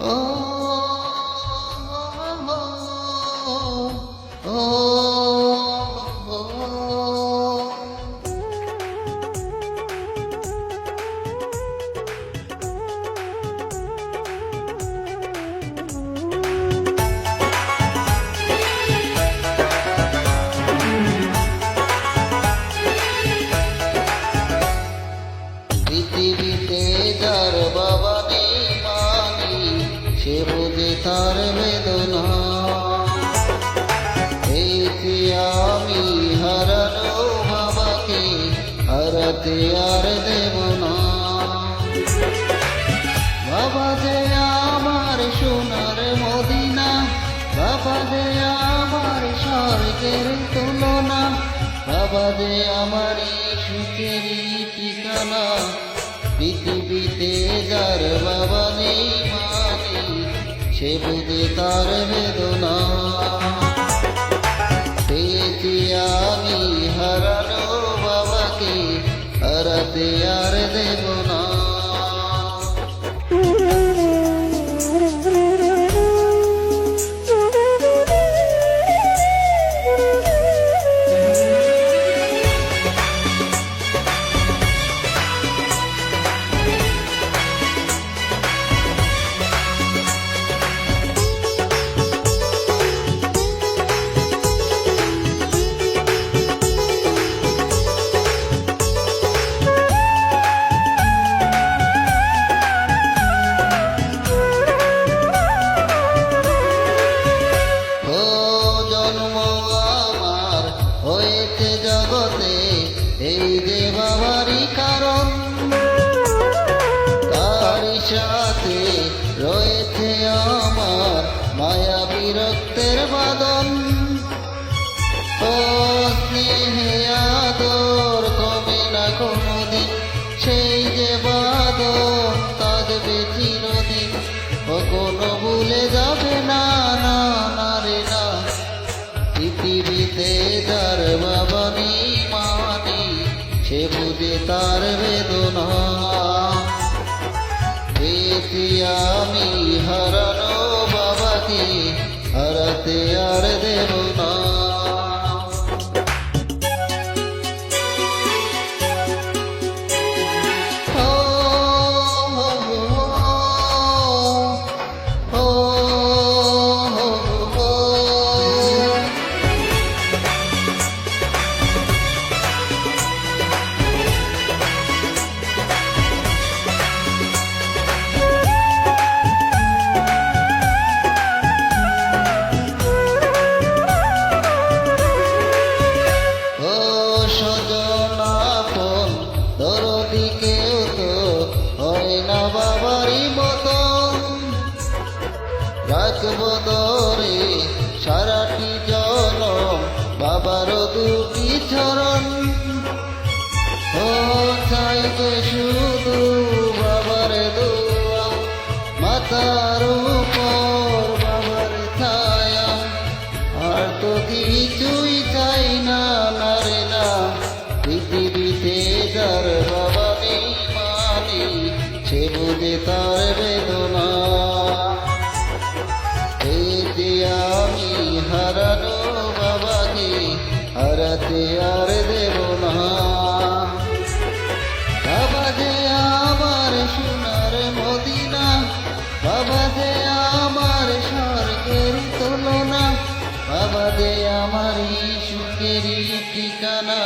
ও আর দেব না। বাবা যে আমার সোনার মদিনা, বাবা যে আমার স্বর্গের তুলনা, বাবা যে আমার সুখের ঠিকানা, পৃথিবীতে যার বাবা নেই, মানি, সে বুঝে তার বেদনা। যাবে না না না রে পৃথিবীতে যার বাবা মানি সে বুঝে তার বেদনা। পেয়েছি আমি হারানো বাবাকে, হারাতে রাখব দরে সারাটি জনম বাবার দুটি চরণ। ও শুধু বাবার দোয়া, মাতার উপর বাবার ছায়া। আর তো কিছুই চাই না না রে না, পৃথিবীতে যার বাবা নেই মানি সে বুঝে তার বেদনা। বাবা যে আমার সুখের ঠিকানা।